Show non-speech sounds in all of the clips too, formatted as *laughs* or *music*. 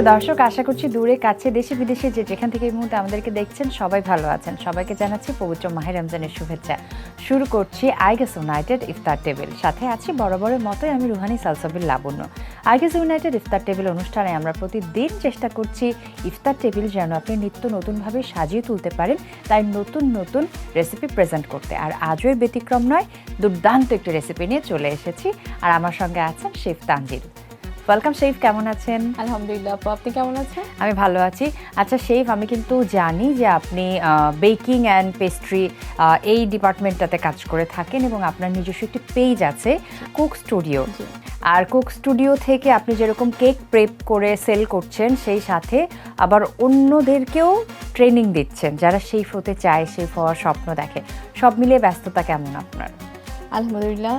প্রিয় দর্শক, আশা করছি দূরে, কাছে, দেশে, বিদেশে যে যেখান থেকে এই মুহূর্তে আমাদেরকে দেখছেন, সবাই ভালো আছেন। সবাইকে জানাচ্ছি পবিত্র মাহের রমজানের শুভেচ্ছা। শুরু করছি আইগেস ইউনাইটেড ইফতার টেবিল। সাথে আছি বরাবরের মতোই আমি Ruhani Salsabil Labonno. I Gas United iftar table অনুষ্ঠানে আমরা প্রতিদিন চেষ্টা করছি ইফতার টেবিল যেন আপনি নিত্য নতুনভাবে সাজিয়ে তুলতে পারেন, তাই নতুন নতুন রেসিপি প্রেজেন্ট করতে। আর আজও ব্যতিক্রম নয়, দুর্দান্ত একটি রেসিপি নিয়ে চলে এসেছি। আর আমার সঙ্গে আছেন শেফ তানজিল ওয়েলকাম শেফ কেমন আছেন? আলহামদুলিল্লাহ আপু আপনি কেমন আছেন? আমি ভালো আছি। আচ্ছা শেফ আমি কিন্তু জানি যে আপনি বেকিং অ্যান্ড পেস্ট্রি এই ডিপার্টমেন্টটাতে কাজ করে থাকেন এবং আপনার নিজস্ব একটি পেজ আছে কুক স্টুডিও আর কুক স্টুডিও থেকে আপনি যেরকম কেক প্রেপ করে সেল করছেন সেই সাথে আবার অন্যদেরকেও ট্রেনিং দিচ্ছেন যারা শেফ হতে চায় শেফ হওয়ার স্বপ্ন দেখে। সব মিলিয়ে ব্যস্ততা কেমন আপনার? আলহামদুলিল্লাহ।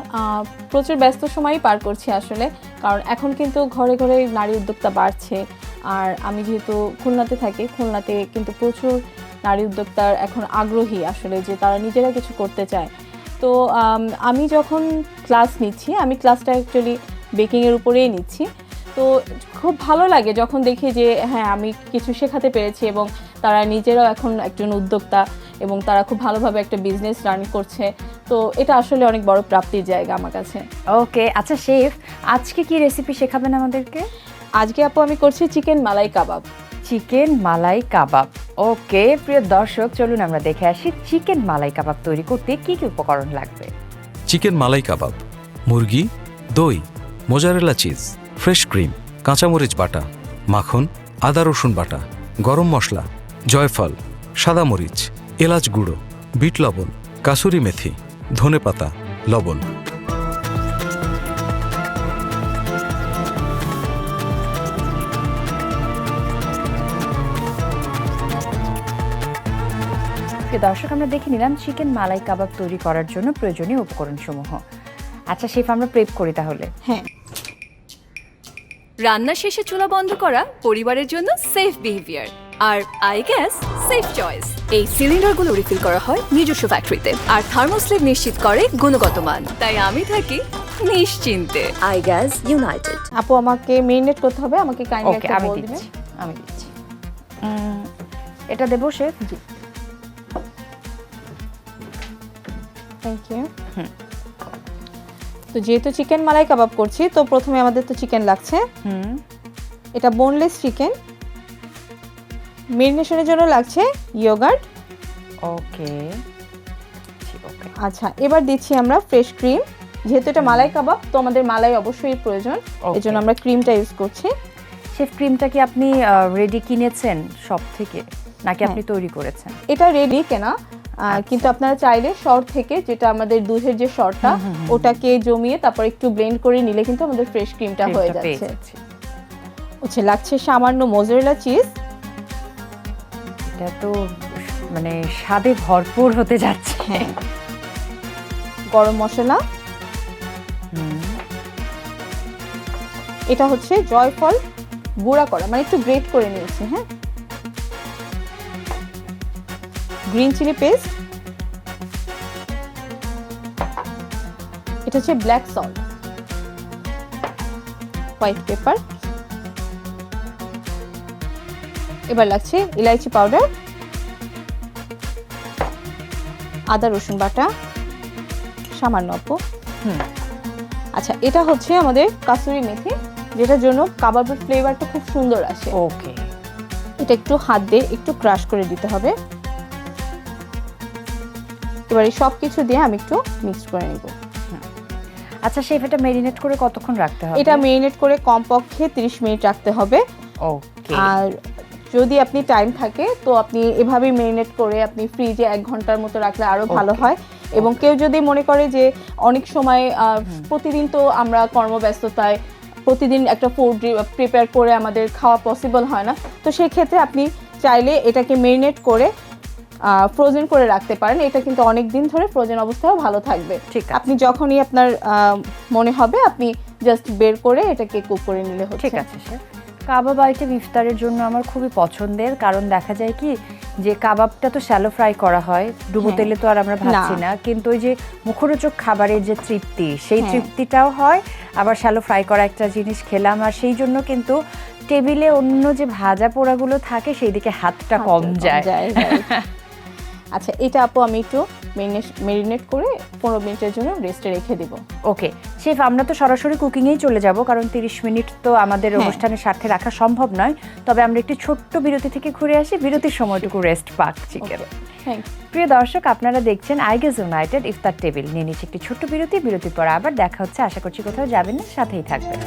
প্রচুর ব্যস্ত সময়ই পার করছি আসলে, কারণ এখন কিন্তু ঘরে ঘরে নারী উদ্যোক্তা বাড়ছে। আর আমি যেহেতু খুলনাতে থাকি, খুলনাতে কিন্তু প্রচুর নারী উদ্যোক্তার এখন আগ্রহী আসলে যে তারা নিজেরা কিছু করতে চায়। তো, আমি যখন ক্লাস নিচ্ছি, আমি ক্লাসটা অ্যাকচুয়ালি বেকিংয়ের উপরেই নিচ্ছি। তো, খুব ভালো লাগে যখন দেখি যে হ্যাঁ আমি কিছু শেখাতে পেরেছি এবং তারা নিজেরাও এখন একজন উদ্যোক্তা এবং তারা খুব ভালোভাবে একটা বিজনেস রান করছে। তো এটা আসলে অনেক বড় প্রাপ্তির জায়গা আমার কাছে। ওকে আচ্ছা শেফ আজকে কি রেসিপি শেখাবেন আমাদেরকে? আজকে আপু আমি করছি চিকেন মালাই কাবাব। চিকেন মালাই কাবাব। ওকে প্রিয় দর্শক চলুন আমরা দেখে আসি চিকেন মালাই কাবাব তৈরি করতে কি কি উপকরণ লাগবে। চিকেন মালাই কাবাব মুরগি দই মোজারেলা চিজ ফ্রেশ ক্রিম কাঁচামরিচ বাটা মাখন আদা রসুন বাটা গরম মশলা জয়ফল সাদা মরিচ এলাচ গুঁড়ো বিট লবণ কাসুরি মেথি ধনেপাতা লবণ। প্রিয় দর্শক আমরা দেখে নিলাম চিকেন মালাই কাবাব তৈরি করার জন্য প্রয়োজনীয় উপকরণসমূহ। আচ্ছা শেফ আমরা প্রেপ করি তাহলে। হ্যাঁ। রান্না শেষে চুলা বন্ধ করা পরিবারের জন্য সেফ বিহেভিয়ার আর আই গ্যাস সেফ চয়েস এই সিলিন্ডারগুলো রিফিল করা হয় নিজস্ব ফ্যাক্টরিতে আর থার্মোস্লেট নিশ্চিত করে গুণগত মান। তাই আমি থাকি নিশ্চিন্তে। আই গ্যাস ইউনাইটেড আপু আমাকে মেরিনেট করতে হবে আমাকে কাইন্ডলি ওকে একটা আমি বল দিবেন? দিচ্ছি আমি দিচ্ছি। এটা দেবো শেফ জি। থ্যাংক ইউ তো যেহেতু চিকেন মালাই কাবাব করছি তো প্রথমে আমাদের তো চিকেন লাগছে। হুম। এটা বোনলেস চিকেন মেরিনেশনের জন্য লাগছে ইয়োগার্ট ওকে ওকে আচ্ছা এবার দিচ্ছি আমরা ফ্রেশ ক্রিম যেহেতু এটা মালাই কাবাব তো আমাদের মালাই অবশ্যই প্রয়োজন। Okay. জন্য আমরা ক্রিমটা ইউজ করছি। শেফ ক্রিমটা কি আপনি রেডি কিনেছেন সব থেকে নাকি আপনি তৈরি করেছেন? এটা রেডি কেনা। আহ, কিন্তু আপনারা চাইলে শর্ট থেকে যেটা আমাদের দুধের যে শর্টটা ওটাকে জমিয়ে তারপর একটু ব্লেন্ড করে নিলে কিন্তু আমাদের ফ্রেশ ক্রিমটা হয়ে যাচ্ছে। হচ্ছে লাগছে সামান্য মোজারেলা চিজ এটা তো মানে স্বাদে ভরপুর হতে যাচ্ছে। হ্যাঁ। গরম মশলা। এটা হচ্ছে জয়ফল গুঁড়া করা মানে একটু গ্রেট করে নিয়েছি হ্যাঁ। Green chili paste. এটা হচ্ছে ব্ল্যাক সল্ট। White paper. এবার লাগছে ইলাইচি পাউডার আদা রসুন বাটা সামান্য অল্প হুম। আচ্ছা এটা হচ্ছে আমাদের কাসুরি মেথি যেটার জন্য কাবাবের ফ্লেভারটা খুব সুন্দর আসে। ওকে। এটা একটু হাত দিয়ে একটু ক্রাশ করে দিতে হবে। এবার এই সব কিছু দিয়ে আমি একটু মিক্স করে নেব। আচ্ছা শেফ এটা মেরিনেট করে কতক্ষণ রাখতে হবে? এটা মেরিনেট করে কমপক্ষে 30 মিনিট রাখতে হবে। ওকে। আর যদি আপনি টাইম থাকে তো আপনি এভাবেই মেরিনেট করে আপনি ফ্রিজে এক ঘণ্টার মতো রাখলে আরও ভালো হয়। এবং কেউ যদি মনে করে যে অনেক সময় প্রতিদিন তো আমরা কর্মব্যস্ততায় প্রতিদিন একটা ফুড প্রিপেয়ার করে আমাদের খাওয়া পসিবল হয় না তো সেই ক্ষেত্রে আপনি চাইলে এটাকে মেরিনেট করে ফ্রোজেন করে রাখতে পারেন। এটা কিন্তু অনেক দিন ধরে ফ্রোজেন অবস্থায়ও ভালো থাকবে। ঠিক আপনি যখনই আপনার মনে হবে আপনি জাস্ট বের করে এটাকে কুক করে নিলে হচ্ছে। ঠিক আছে কাবাব আইটেম ইফতারের জন্য আমার খুবই পছন্দের কারণ দেখা যায় কি যে কাবাবটা তো শ্যালো ফ্রাই করা হয় ডুবো হ্যাঁ। তেলে তো আর আমরা ভাবছি না। কিন্তু ওই যে মুখরোচক খাবারের যে তৃপ্তি সেই হ্যাঁ। তৃপ্তিটাও হয় আবার শ্যালো ফ্রাই করা একটা জিনিস খেলাম আর সেই জন্য কিন্তু টেবিলে অন্য যে ভাজা পোড়াগুলো থাকে সেই দিকে হাতটা কম যায় *laughs* আচ্ছা এটা আপু আমি একটু মেরিনেট করে পনেরো মিনিটের জন্য রেস্টে রেখে দিব। ওকে শেফ আমরা তো সরাসরি কুকিংয়েই চলে যাব কারণ তিরিশ মিনিট তো আমাদের হ্যাঁ। অনুষ্ঠানের স্বার্থে রাখা সম্ভব নয়। তবে আমরা একটি ছোট্ট বিরতি থেকে ঘুরে আসি। বিরতির সময়টুকু রেস্ট পাক চিকেন প্রিয় দর্শক আপনারা দেখছেন আইগেস ইউনাইটেড ইফতার টেবিল। নিয়ে নিচ্ছে একটি ছোট্ট বিরতি। বিরতির পর আবার দেখা হচ্ছে। আশা করছি কোথাও যাবেন না সাথেই থাকবেন।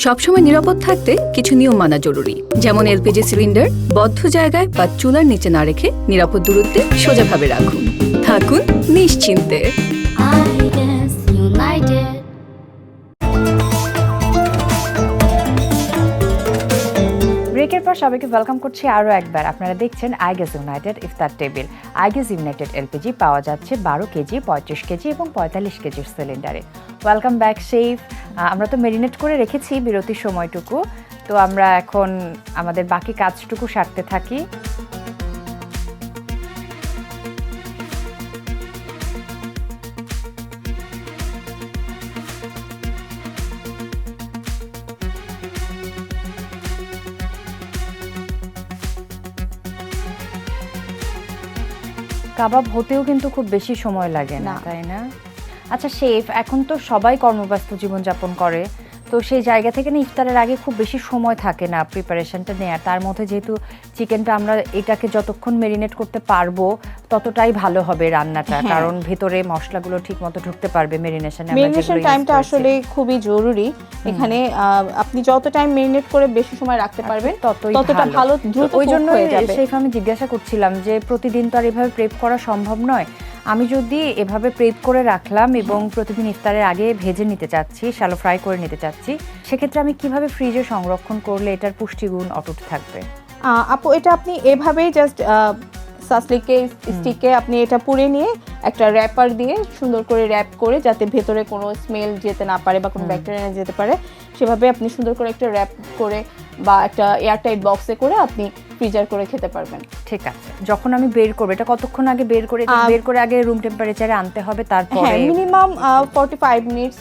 সবসময় নিরাপদ থাকতে কিছু নিয়ম মানা জরুরি। যেমন এলপিজি সিলিন্ডার বদ্ধ জায়গায় বা চুলার নিচে না রেখে নিরাপদ দূরত্বে সোজাভাবে রাখুন। থাকুন নিশ্চিন্তে। ব্রেকের পর সবাইকে ওয়েলকাম করছি আরও একবার। আপনারা দেখছেন আইগেস ইউনাইটেড ইফতার টেবিল। আইগেস ইউনাইটেড এলপিজি পাওয়া যাচ্ছে বারো কেজি, পঁয়ত্রিশ কেজি এবং পঁয়তাল্লিশ কেজির সিলিন্ডারে ওয়েলকাম ব্যাক শেফ আমরা তো মেরিনেট করে রেখেছি বিরতির সময়টুকু। তো আমরা এখন আমাদের বাকি কাজটুকু সারতে থাকি। কাবাব হতেও কিন্তু খুব বেশি সময় লাগে না। তাই না আচ্ছা শেফ এখন তো সবাই কর্মব্যস্ত জীবনযাপন করে তো সেই জায়গা থেকে না ইফতারের আগে খুব বেশি সময় থাকে না প্রিপারেশনটা নেওয়ার তার মধ্যে যেহেতু চিকেনটা আমরা এটাকে যতক্ষণ মেরিনেট করতে পারব ততটাই ভালো হবে রান্নাটা। হ্যাঁ। কারণ ভেতরে মশলাগুলো ঠিক মতো ঢুকতে পারবে মেরিনেশনে মেরিনেশন টাইমটা আসলে খুবই জরুরি। এখানে আপনি যত টাইম মেরিনেট করে বেশি সময় রাখতে পারবেন ততই ততটা ভালো। দ্রুত ওই জন্য শেফ আমি জিজ্ঞাসা করছিলাম যে প্রতিদিন তো আর এভাবে প্রেপ করা সম্ভব নয়? আমি যদি এভাবে প্রেপ করে রাখলাম এবং প্রতিদিন ইফতারের আগে ভেজে নিতে চাচ্ছি শ্যালো ফ্রাই করে নিতে চাচ্ছি সেক্ষেত্রে আমি কীভাবে ফ্রিজে সংরক্ষণ করলে এটার পুষ্টিগুণ অটুট থাকবে? আপু এটা আপনি এভাবেই জাস্ট সাসলিকে স্টিকে আপনি এটা পুড়ে নিয়ে একটা র্যাপার দিয়ে সুন্দর করে র্যাপ করে যাতে ভেতরে কোনো স্মেল যেতে না পারে বা কোনো ব্যাকটেরিয়া যেতে পারে সেভাবে আপনি সুন্দর করে একটা র্যাপ করে বা একটা এয়ারটাইট বক্সে করে আপনি ফ্রিজার করে খেতে পারবেন। ঠিক আছে। যখন আমি বের করব এটা কতক্ষণ আগে বের করে বের করে আগে রুম টেম্পারেচারে আনতে হবে তারপরে মিনিমাম ফর্টি ফাইভ মিনিটস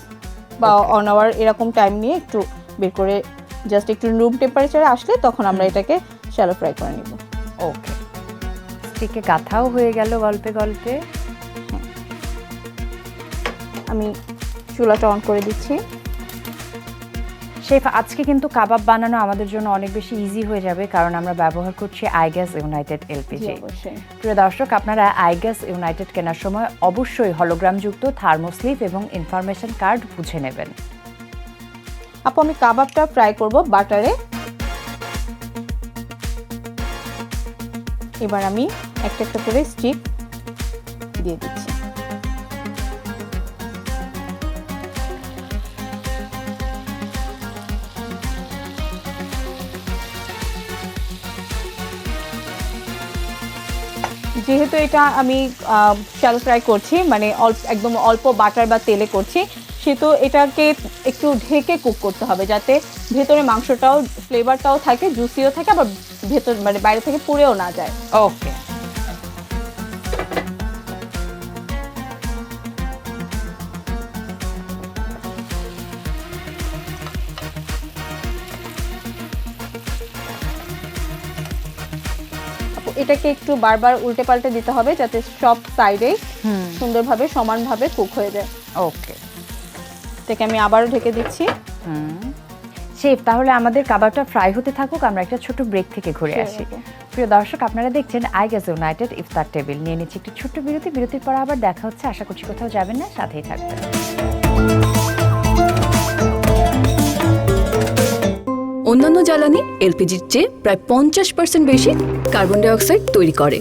বা অন আওয়ার এরকম টাইম নিয়ে একটু বের করে জাস্ট একটু রুম টেম্পারেচারে আসলে তখন আমরা এটাকে শ্যালো ফ্রাই করে নিব। ওকে স্টিকে গাথাও হয়ে গেল গল্পে গল্পে। আমি চুলাটা অন করে দিচ্ছি। শেফ আজকে কিন্তু কাবাব বানানো আমাদের জন্য অনেক বেশি ইজি হয়ে যাবে কারণ আমরা ব্যবহার করছি আইগ্যাস ইউনাইটেড এলপিজি। প্রিয় দর্শক আপনারা আইগ্যাস ইউনাইটেড কেনার সময় অবশ্যই হলোগ্রামযুক্ত থার্মোস্লিপ এবং ইনফরমেশন কার্ড বুঝে নেবেন। আপু আমি কাবাবটা ফ্রাই করব বাটারে এবার আমি একটা একটা করে স্টিক দিয়ে দিচ্ছি। যেহেতু এটা আমি শ্যালো ফ্রাই করছি মানে অল্প একদম অল্প বাটার বা তেলে করছি, সেহেতু এটাকে একটু ঢেকে কুক করতে হবে যাতে ভেতরে মাংসটাও ফ্লেভারটাও থাকে জুসিও থাকে, আবার ভেতর মানে বাইরে থেকে পুড়েও না যায়। ওকে এটাকে একটু বারবার উল্টে পাল্টে দিতে হবে যাতে সব সাইডেই সুন্দরভাবে সমানভাবে কুক হয়ে যায়। ওকে এটাকে আমি আবারও ঢেকে দিচ্ছি। শেফ তাহলে আমাদের কাবাবটা ফ্রাই হতে থাকুক আমরা একটা ছোট ব্রেক থেকে ঘুরে আসি। প্রিয় দর্শক আপনারা দেখছেন আইগ্যাস ইউনাইটেড ইফতার টেবিল নিয়ে নিচ্ছি একটি ছোট্ট বিরতি। বিরতির পর আবার দেখা হচ্ছে। আশা করছি কোথাও যাবেন না সাথেই থাকবেন। অন্যান্য জ্বালানি এলপিজির চেয়ে প্রায় পঞ্চাশ পার্সেন্ট বেশি কার্বন ডাইঅক্সাইড তৈরি করে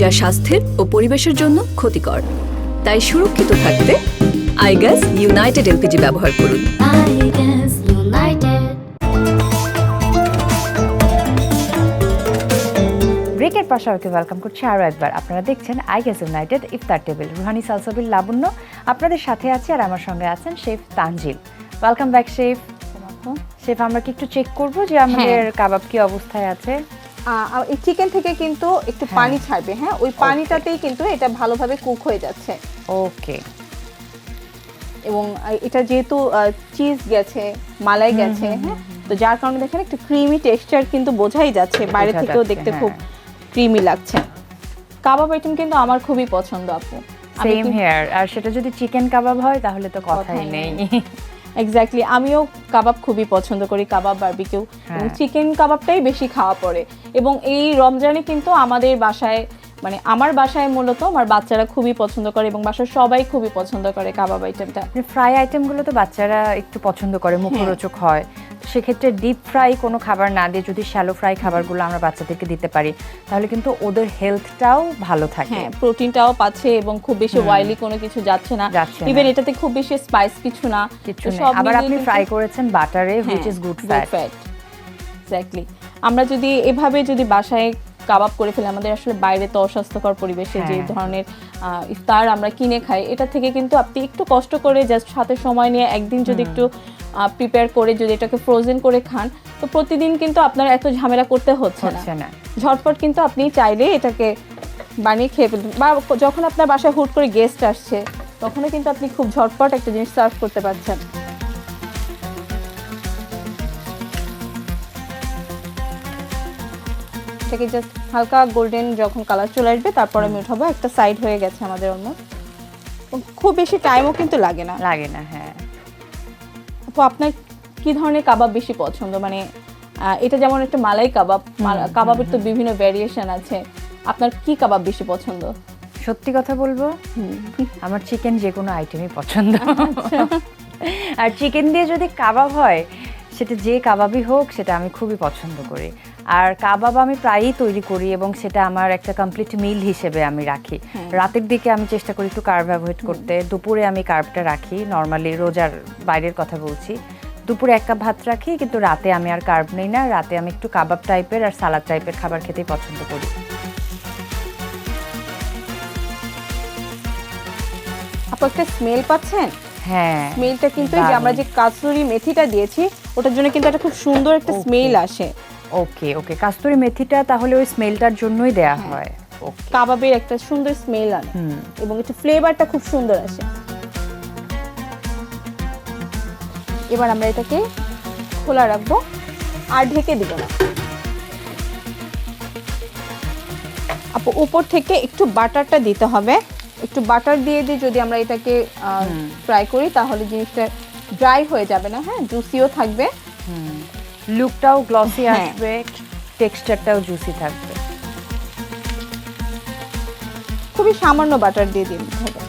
যা স্বাস্থ্যের ও পরিবেশের জন্য ক্ষতিকর। তাই সুরক্ষিত থাকতে আইগ্যাস ইউনাইটেড এলপিজি ব্যবহার করুন. ব্রেকের সবাইকে ওয়েলকাম করছি আরও একবার। আপনারা দেখছেন আইগ্যাস ইউনাইটেড ইফতার টেবিল। রুহানি সালসাবিল লাবণ্য। আপনাদের সাথে আছে আর আমার সঙ্গে আছেন chef Tanzil. Welcome back chef. Chef আমরা কি একটু চেক করব যে আমাদের কাবাব কি অবস্থায় আছে? এই চিকেন থেকে কিন্তু একটু হ্যাঁ। পানি ছাড়বে হ্যাঁ? ওই পানিটাতেই কিন্তু এটা ভালোভাবে কুক হয়ে যাচ্ছে। ওকে এবং এটা যেহেতু চিজ গেছে মালাই গেছে হ্যাঁ? তো যার কারণে দেখেন একটু ক্রিমি টেক্সচার কিন্তু বোঝাই যাচ্ছে বাইরে থেকেও দেখতে হ্যাঁ। খুব ক্রিমি লাগছে। কাবাব আইটেম কিন্তু আমার খুবই পছন্দ আপু। সেম হেয়ার আর সেটা যদি চিকেন কাবাব হয় তাহলে তো কথাই নেই। এক্স্যাক্টলি আমিও কাবাব খুবই পছন্দ করি কাবাব বারবিকিউ হ্যাঁ। চিকেন কাবাবটাই বেশি খাওয়া পড়ে। এবং এই রমজানে কিন্তু আমাদের বাসায় মানে আমার বাসায় মূলত আমার বাচ্চারা খুবই পছন্দ করে এবং বাসার সবাই খুবই পছন্দ করে কাবাব আইটেমটা ফ্রাই আইটেমগুলো তো বাচ্চারা একটু পছন্দ করে হ্যাঁ। মুখরোচক হয়। সেক্ষেত্রে ডিপ ফ্রাই কোনো খাবার না দিয়ে যদি শ্যালো ফ্রাই খাবারগুলো আমরা বাচ্চাদেরকে দিতে পারি তাহলে কিন্তু ওদের হেলথটাও ভালো থাকে। হ্যাঁ প্রোটিনটাও পাচ্ছে এবং খুব বেশি অয়েলি কোনো কিছু যাচ্ছে না। ইভেন এটাতে খুব বেশি স্পাইস কিছু না। কিছু আবার আপনি ফ্রাই করেছেন বাটারে হুইচ হ্যাঁ, ইজ গুড ফ্যাট. Exactly. আমরা যদি এভাবে যদি বাসায় কাবাব করে ফেলি। আমাদের আসলে বাইরে তো অস্বাস্থ্যকর পরিবেশে যে হ্যাঁ। ধরনের ইফতার আমরা কিনে খাই এটা থেকে কিন্তু আপনি একটু কষ্ট করে জাস্ট সাথে সময় নিয়ে একদিন যদি একটু প্রিপেয়ার করে যদি এটাকে ফ্রোজেন করে খান তো প্রতিদিন কিন্তু আপনার এত ঝামেলা করতে হচ্ছে না। ঝটপট কিন্তু আপনি চাইলে এটাকে বানিয়ে খেয়ে ফেলতে বা যখন আপনার বাসায় হুট করে গেস্ট আসছে তখনও কিন্তু আপনি খুব ঝটপট একটা জিনিস সার্ভ করতে পারছেন। এটাকে জাস্ট হালকা গোল্ডেন যখন কালার চলে আসবে তারপর আমি উঠাবো একটা সাইড হয়ে গেছে আমাদের অলমোস্ট খুব বেশি টাইমও কিন্তু লাগে না। লাগে না হ্যাঁ। তো আপনার কি ধরনের কাবাব বেশি পছন্দ? মানে এটা যেমন একটা মালাই কাবাব কাবাবের তো বিভিন্ন ভ্যারিয়েশন আছে। আপনার কি কাবাব বেশি পছন্দ? সত্যি কথা বলব আমার চিকেন যে কোনো আইটেমই পছন্দ। আচ্ছা। আর চিকেন দিয়ে যদি কাবাব হয় সেটা যে কাবাবই হোক সেটা আমি খুবই পছন্দ করি। আর কাবাব আমি প্রায়ই তৈরি করি এবং সেটা আমার একটা কমপ্লিট মিল হিসেবে আমি রাখি। রাতের দিকে আমি চেষ্টা করি একটু কার্ব অ্যাভয়েড করতে। দুপুরে আমি কার্বটা রাখি। নর্মালি রোজার বাইরের কথা বলছি। দুপুরে এক কাপ ভাত রাখি কিন্তু রাতে আমি আর কার্ব নেই না। রাতে আমি একটু কাবাব টাইপের আর সালাদ টাইপের খাবার খেতেই পছন্দ করি। আপু একটা স্মেল পাচ্ছেন? হ্যাঁ স্মেলটা কিন্তু আমরা যে কাসুরি মেথিটা দিয়েছি ওটার জন্য কিন্তু একটা খুব সুন্দর একটা স্মেল আসে। ওকে ওকে কাস্তুরি মেথিটা তাহলে ওই স্মেলটার জন্যই দেয়া হয়। কাবাবের একটা সুন্দর স্মেল আনে। এবং একটু ফ্লেভারটা খুব সুন্দর আসে। এবার আমরা এটাকে খোলা রাখব আর ঢেকে দিব না। আপু উপর থেকে একটু বাটারটা দিতে হবে। একটু বাটার দিয়ে দিয়ে যদি আমরা এটাকে ফ্রাই করি তাহলে জিনিসটা ড্রাই হয়ে যাবে না হ্যাঁ? জুসিও থাকবে। লুকটাও গ্লসি হ্যাঁ। আসবে টেক্সচারটাও জুসি থাকবে। খুবই সামান্য বাটার দিয়ে হবে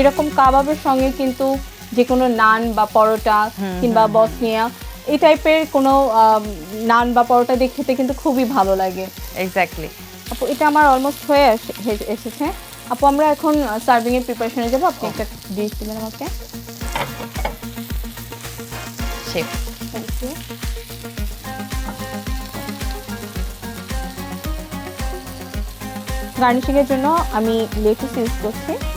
এরকম কাবাবের সঙ্গে কিন্তু যে কোনো নান বা পরোটা কিংবা বসনিয়া এই টাইপের কোনো নান বা পরোটা দিয়ে খেতে কিন্তু খুবই ভালো লাগে। এক্স্যাক্টলি আপু এটা আমার অলমোস্ট হয়ে এসেছে। আপু আমরা এখন সার্ভিং এর প্রিপারেশনে যাব। আপনি একটা ডিশ দিবেন আমাকে। শেফ থ্যাংক গার্নিশিং এর জন্য আমি লেটুস ইউজ করছি।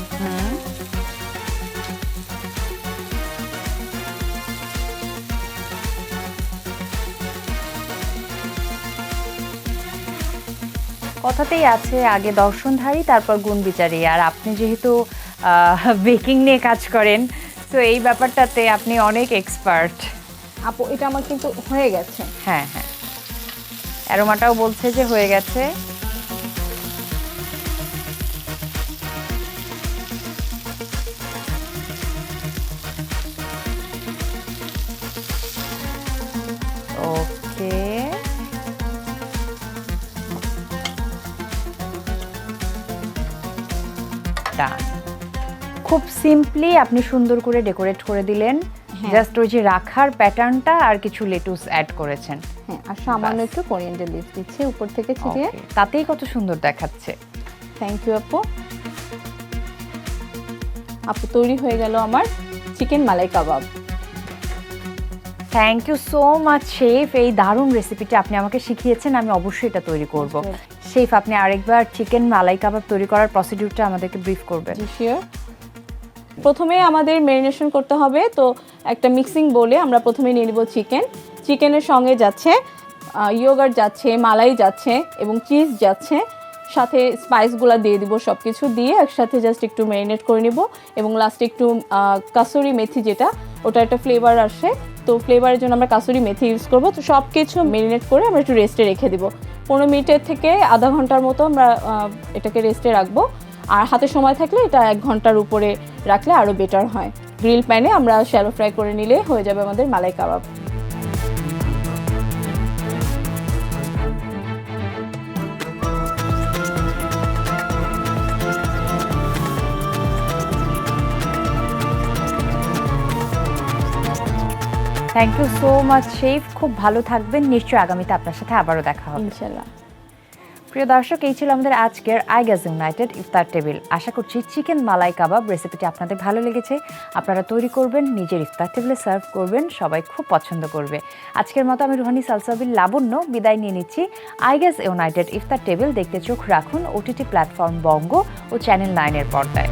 কথাতেই আছে আগে দর্শনধারী তারপর গুণ বিচারী। আর আপনি যেহেতু বেকিং নিয়ে কাজ করেন তো এই ব্যাপারটাতে আপনি অনেক এক্সপার্ট আপু এটা আমার কিন্তু হয়ে গেছে। হ্যাঁ হ্যাঁ। অ্যারোমাটাও বলছে যে হয়ে গেছে। ডান খুব সিম্পলি আপনি সুন্দর করে ডেকোরেট করে দিলেন। হ্যাঁ। জাস্ট ওই যে রাখার প্যাটার্নটা আর কিছু লেটুস অ্যাড করেছেন। হ্যাঁ আর সামান্য একটু কোরিয়ান্ডার লিভ দিচ্ছি উপর থেকে ছিটিয়ে। তাতেই কত সুন্দর দেখাচ্ছে। থ্যাংক ইউ আপু। আপু তৈরি হয়ে গেল আমার chicken malai kabab thank you so much chef এই দারুণ রেসিপিটা আপনি আমাকে শিখিয়েছেন আমি অবশ্যই এটা তৈরি করব. শেফ আপনি আরেকবার চিকেন মালাই কাবাব তৈরি করার প্রসিডিউরটা আমাদেরকে ব্রিফ করবেন। প্রথমে আমাদের ম্যারিনেশন করতে হবে, তো একটা মিক্সিং বলে আমরা প্রথমে নিয়ে নিব চিকেন চিকেনের সঙ্গে যাচ্ছে ইয়োগার্ট যাচ্ছে, মালাই যাচ্ছে এবং চিজ যাচ্ছে। সাথে স্পাইসগুলো দিয়ে দিব সব কিছু দিয়ে একসাথে জাস্ট একটু ম্যারিনেট করে নিব এবং লাস্টে একটু কাসুরি মেথি যেটা, ওটা একটা ফ্লেভার আসে। তো ফ্লেভারের জন্য আমরা কাসুরি মেথি ইউজ করব। তো সব কিছু মেরিনেট করে আমরা একটু রেস্টে রেখে দিব। পনেরো মিনিটের থেকে আধা ঘণ্টার মতো আমরা এটাকে রেস্টে রাখব। আর হাতে সময় থাকলে এটা এক ঘণ্টার উপরে রাখলে আরও বেটার হয়। গ্রিল প্যানে আমরা শ্যালো ফ্রাই করে নিলে হয়ে যাবে আমাদের malai kabab. Thank you so much chef খুব ভালো থাকবেন। নিশ্চয়ই আগামীতে আপনার সাথে আবারও দেখা হবে। ইনশাল্লাহ। প্রিয় দর্শক এই ছিল আমাদের আজকের আইগাজ ইউনাইটেড ইফতার টেবিল। আশা করছি চিকেন মালাই কাবাব রেসিপিটি আপনাদের ভালো লেগেছে। আপনারা তৈরি করবেন নিজের ইফতার টেবিলে সার্ভ করবেন সবাই খুব পছন্দ করবে। আজকের মতো আমি রুহানি সালসাবিল লাবণ্য বিদায় নিয়ে নিচ্ছি। আইগাজ ইউনাইটেড ইফতার টেবিল দেখতে চোখ রাখুন ওটিটি প্ল্যাটফর্ম বঙ্গ ও চ্যানেল নাইনের পর্দায়।